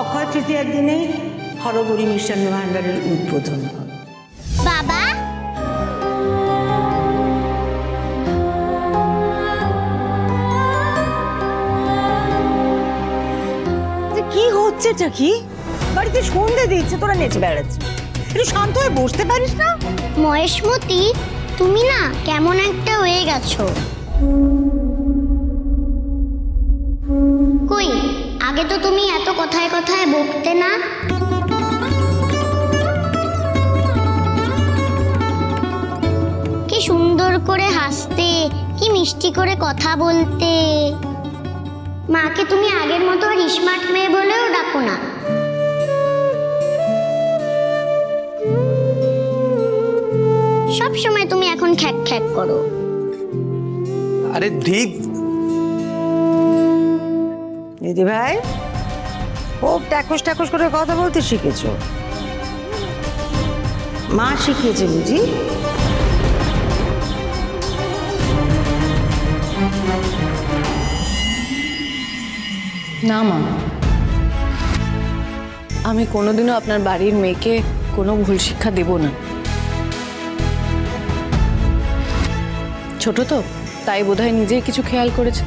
অক্ষয় তৃতীয়ার দিনেই হরগরি মিষ্টান্ন ভাণ্ডারের উদ্বোধন। হবে বাবা? যে কি হচ্ছেটা কি? বাড়িতে সন্ধে দিচ্ছে তোরা নেচে বেড়াচ্ছিস। একটু শান্ত হয়ে বসতে পারিস না? মহেশমতি তুমি না কেমন একটা হয়ে গেছো। আগে তো তুমি এত কথায় কথায় বকতে না। কি সুন্দর করে হাসতে, কি মিষ্টি করে কথা বলতে। মাকে তুমি আগের মতো আর স্মার্ট মেয়ে বলেও ডাকো না। সব সময় তুমি এখন খ্যাক খ্যাক করো। আরে দীপ দিদি ভাই ও ট্যাকস ট্যাকস করে কথা বলতে শিখেছো। মা শিখিয়েছে বুঝি? না মা। আমি কোনোদিনও আপনার বাড়ির মেয়েকে কোনো ভুল শিক্ষা দেব না। ছোট তো, তাই বোধহয় নিজেই কিছু খেয়াল করেছে।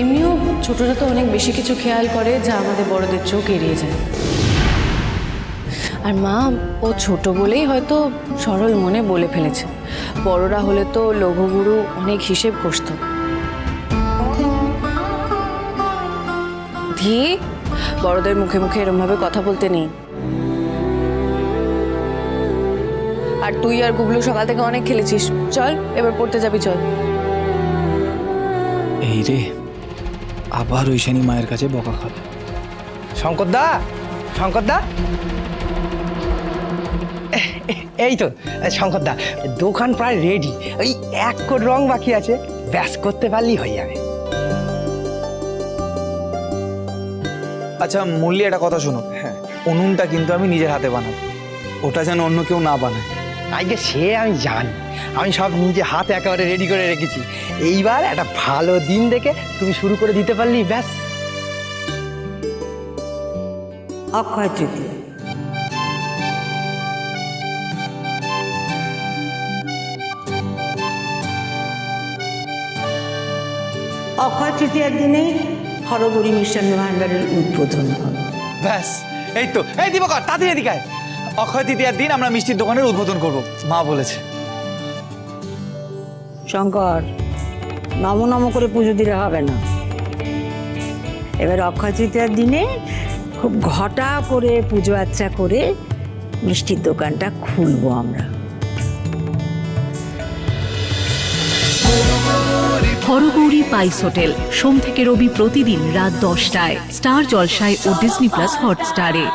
এমনিও ছোটরা তো অনেক বেশি কিছু খেয়াল করে যা আমাদের বড়দের চোখ এড়িয়ে যায়। আর মা, ও ছোট বলেই হয়তো সরল মনে বলে ফেলেছে। বড়রা হলে তো লঘুগুরু অনেক হিসেব কষতো ধি, বড়দের মুখে মুখে এরমভাবে কথা বলতে নেই। আর তুই আর গুবলু সকাল থেকে অনেক খেলেছিস। চল, এবার পড়তে যাবি, চল। এই রে আবার ওই ঐশানী মায়ের কাছে বকা খাবে। শঙ্কর দা শঙ্কর দা। এই তো শঙ্কর দা দোকান প্রায় রেডি ওই এক কোট রং বাকি আছে ব্যাস করতে পারলেই হয়ে যাবে। আচ্ছা মল্লি একটা কথা শোনো। হ্যাঁ। উনুনটা কিন্তু আমি নিজের হাতে বানাবো। ওটা যেন অন্য কেউ না বানায়। আজকে সে আমি জানি। আমি সব নিজে হাতে একেবারে রেডি করে রেখেছি। এইবার একটা ভালো দিন দেখে তুমি শুরু করে দিতে পারলি ব্যাস। অক্ষয় তৃতীয়া। অক্ষয় তৃতীয়ার দিনেই হরগরি মিষ্টান্ন ভাণ্ডারের উদ্বোধন হবে। ব্যাস এই তো এই দিবকর তাড়াতাড়ি এদিকে। অক্ষয় তৃতীয়ার দিন আমরা মিষ্টির দোকানের উদ্বোধন করব। মা বলেছে। শঙ্কর নম নম করে পুজো দিলে হবে না। এবার অক্ষয় তৃতীয়ার দিনে খুব ঘটা করে পুজো আচ্চা করে মিষ্টির দোকানটা খুলবো আমরা। হরগৌরী পাইস হোটেল সোম থেকে রবি প্রতিদিন রাত দশটায় স্টার জলসায় ও ডিসনি প্লাস হটস্টারে।